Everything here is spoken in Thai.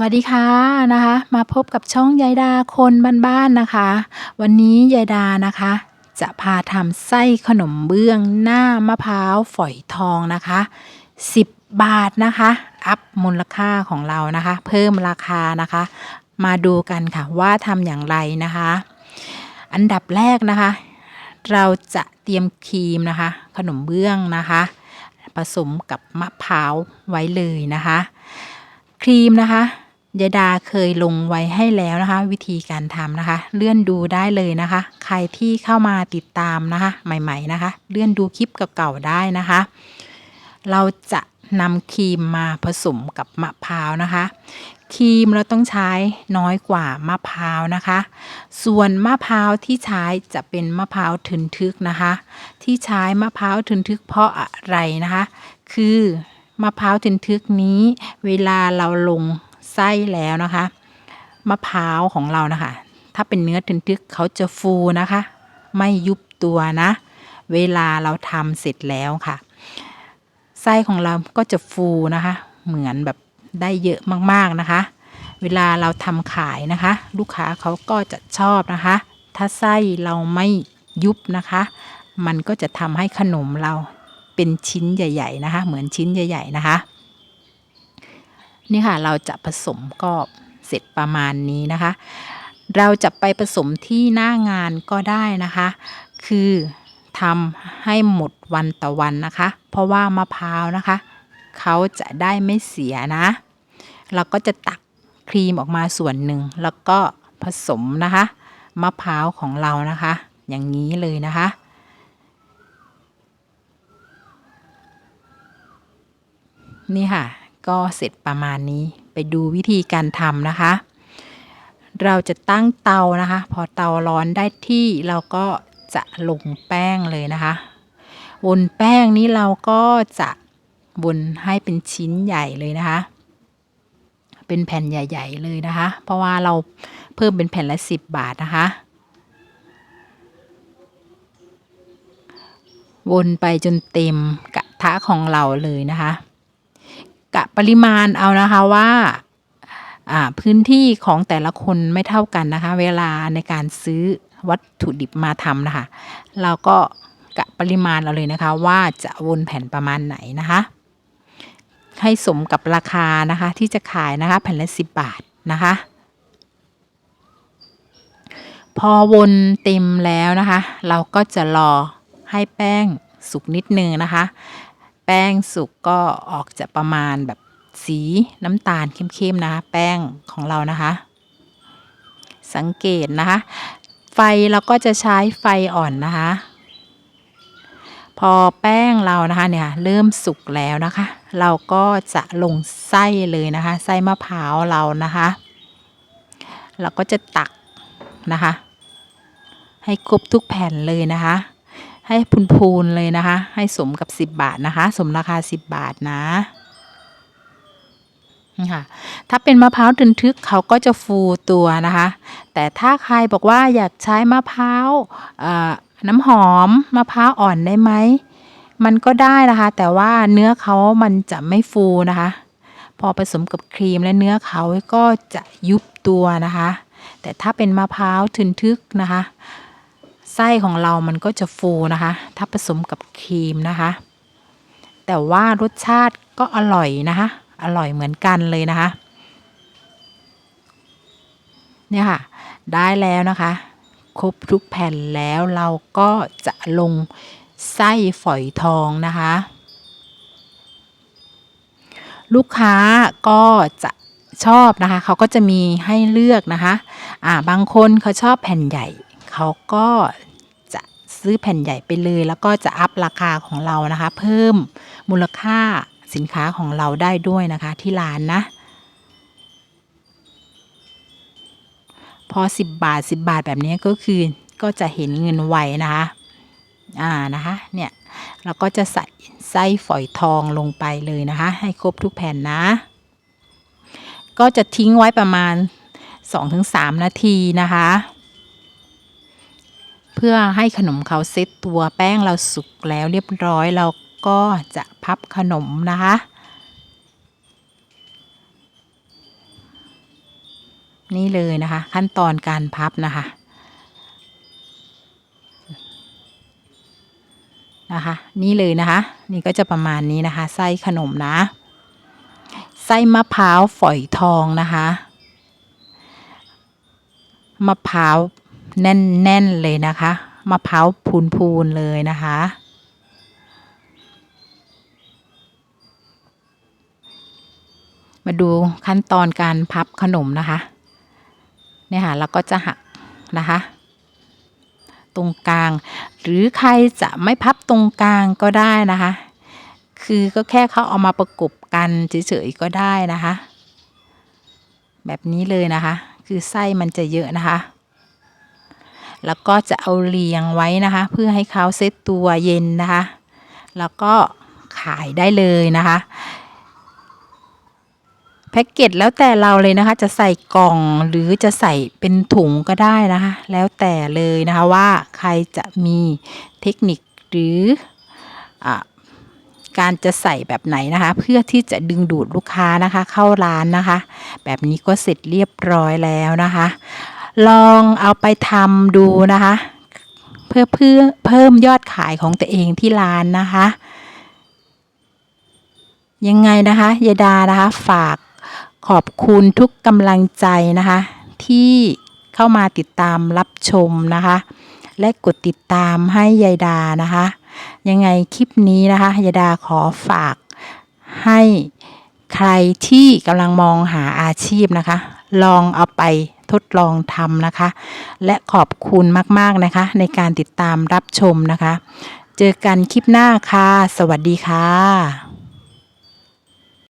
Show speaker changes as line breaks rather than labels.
วัสดีค่ะนะคะ มาพบกับช่องยายดาคนบ้านๆนะคะ วันนี้ยายดานะคะ จะพาทำไส้ขนมเบื้องหน้ามะพร้าวฝอยทองนะคะ 10 บาทนะคะ อัพมูลค่าของเรานะคะ เพิ่มราคานะคะ มาดูกันค่ะว่าทำอย่างไรนะคะ อันดับแรกนะคะ เราจะเตรียมครีมนะคะ ขนมเบื้องนะคะ ผสมกับมะพร้าวไว้เลยนะคะ ครีมนะคะ ยดาเคยลงไว้ให้แล้วนะคะ วิธีการทำนะคะ เลื่อนดูได้เลยนะคะ ใครที่เข้ามาติดตามนะคะ ใหม่ ๆนะคะ เลื่อนดูคลิปเก่าๆได้นะคะ เราจะนำครีมมาผสมกับมะพร้าวนะคะ ครีมเราต้องใช้น้อยกว่ามะพร้าวนะคะ ส่วนมะพร้าวที่ใช้จะเป็นมะพร้าวทึนทึกนะคะ ที่ใช้มะพร้าวทึนทึกเพราะอะไรนะคะ คือมะพร้าวทึนทึกนี้ เวลาเราลง ไส้แล้วนะคะมะพร้าวของเรานะคะ ถ้าเป็นเนื้อทึนทึกเขาจะฟูนะคะ ไม่ยุบตัวนะ เวลาเราทำเสร็จแล้วค่ะ ไส้ของเราก็จะฟูนะคะ เหมือนแบบได้เยอะมากๆนะคะ เวลาเราทำขายนะคะ ลูกค้าเขาก็จะชอบนะคะ ถ้าไส้เราไม่ยุบนะคะ มันก็จะทำให้ขนมเราเป็นชิ้นใหญ่ ๆ นะคะ เหมือนชิ้นใหญ่ ๆ นะคะ นี่ค่ะเราจะผสมก็เสร็จประมาณนี้นะคะ เราจะไปผสมที่หน้างานก็ได้นะคะ คือทำให้หมดวันต่อวันนะคะ เพราะว่ามะพร้าวนะคะเขาจะได้ไม่เสียนะ เราก็จะตักครีมออกมาส่วนหนึ่ง แล้วก็ผสมนะคะมะพร้าวของเรานะคะ อย่างนี้เลยนะคะ นี่ค่ะ ก็เสร็จประมาณนี้ ไปดูวิธีการทำนะคะ เราจะตั้งเตานะคะ พอเตาร้อนได้ที่เราก็จะลงแป้งเลยนะคะบนแป้งนี้เราก็จะบนให้เป็นชิ้นใหญ่เลยนะคะ เป็นแผ่นใหญ่ ๆ เลยนะคะ เพราะว่าเราเพิ่มเป็นแผ่นละ 10 บาทนะคะวนไปจนเต็มกระทะของเราเลยนะคะะปริมาณเอานะคะว่าพื้นที่ของแต่ละคนไม่เท่ากันนะคะ เวลาในการซื้อวัตถุดิบมาทำนะคะ เราก็กะปริมาณเราเลยนะคะ ว่าจะวนแผ่นประมาณไหนนะคะ ให้สมกับราคานะคะที่จะขายนะคะแผ่นละสิบบาทนะคะ พอวนเต็มแล้วนะคะ เราก็จะรอให้แป้งสุกนิดนึงนะคะ แป้งสุกก็ออกจะประมาณแบบสีน้ำตาลเข้มๆนะคะแป้งของเรานะคะ สังเกตนะคะ ไฟเราก็จะใช้ไฟอ่อนนะคะ พอแป้งเรานะคะเนี่ยเริ่มสุกแล้วนะคะ เราก็จะลงไส้เลยนะคะ ไส้มะพร้าวเรานะคะ เราก็จะตักนะคะ ให้ครบทุกแผ่นเลยนะคะ ให้พูนๆเลยนะคะ ให้สมกับ 10 บาทนะคะ สมราคา 10 บาทนะค่ะถ้าเป็นมะพร้าวทึนทึกเขาก็จะฟูตัวนะคะ แต่ถ้าใครบอกว่าอยากใช้มะพร้าวน้ำหอมมะพร้าวอ่อนได้ไหม มันก็ได้นะคะ แต่ว่าเนื้อเขามันจะไม่ฟูนะคะ พอผสมกับครีมและเนื้อเขาก็จะยุบตัวนะคะ แต่ถ้าเป็นมะพร้าวทึนทึกนะคะ ไส้ของเรามันก็จะฟูนะคะ ถ้าผสมกับครีมนะคะ แต่ว่ารสชาติก็อร่อยนะคะ อร่อยเหมือนกันเลยนะคะ เนี่ยค่ะ ได้แล้วนะคะ ครบทุกแผ่นแล้วเราก็จะลงไส้ฝอยทองนะคะ ลูกค้าก็จะชอบนะคะ เขาก็จะมีให้เลือกนะคะ อ่า บางคนเขาชอบแผ่นใหญ่ เขาก็ ซื้อแผ่นใหญ่ไปเลย แล้วก็จะอัพราคาของเรานะคะ เพิ่มมูลค่าสินค้าของเราได้ด้วยนะคะที่ร้านนะพอ 10 บาท 10 บาทแบบนี้ก็คือก็จะเห็นเงินไวนะคะอ่านะคะเนี่ยเราก็จะใส่ไส้ฝอยทองลงไปเลยนะคะ ให้ครบทุกแผ่นนะ ก็จะทิ้งไว้ประมาณ 2-3 นาทีนะคะ เพื่อให้ขนมเขาเซ็ตตัวแป้งเราสุกแล้วเรียบร้อยเราก็จะพับขนมนะคะ นี่เลยนะคะ ขั้นตอนการพับนะคะนะคะ นี่เลยนะคะ นี่ก็จะประมาณนี้นะคะ ไส้ขนมนะ ไส้มะพร้าวฝอยทองนะคะ มะพร้าว แน่น ๆ เลยนะคะมะพร้าวพูน ๆ เลยนะคะ มาดูขั้นตอนการพับขนมนะคะเนี่ยค่ะแล้วก็จะหักนะคะ ตรงกลาง หรือใครจะไม่พับตรงกลางก็ได้นะคะ คือก็แค่เขาเอามาประกบกันเฉยๆก็ได้นะคะ แบบนี้เลยนะคะ คือไส้มันจะเยอะนะคะ แล้วก็จะเอาเรียงไว้นะคะ เพื่อให้เขาเซตตัวเย็นนะคะ แล้วก็ขายได้เลยนะคะแพ็กเกจแล้วแต่เราเลยนะคะ จะใส่กล่องหรือจะใส่เป็นถุงก็ได้นะคะ แล้วแต่เลยนะคะว่าใครจะมีเทคนิคหรืออาการจะใส่แบบไหนนะคะ เพื่อที่จะดึงดูดลูกค้านะคะ เข้าร้านนะคะ แบบนี้ก็เสร็จเรียบร้อยแล้วนะคะ ลองเอาไปทำดูนะคะ เพื่อเพื่อเพิ่มยอดขายของตัวเองที่ร้านนะคะ ยังไงนะคะยายดานะคะฝากขอบคุณทุกกำลังใจนะคะ ที่เข้ามาติดตามรับชมนะคะ และกดติดตามให้ยายดานะคะ ยังไงคลิปนี้นะคะยายดาขอฝากให้ใครที่กำลังมองหาอาชีพนะคะ ลองเอาไป ทดลองทำนะคะ และขอบคุณมากๆนะคะ ในการติดตามรับชมนะคะ เจอกันคลิปหน้าค่ะ สวัสดีค่ะ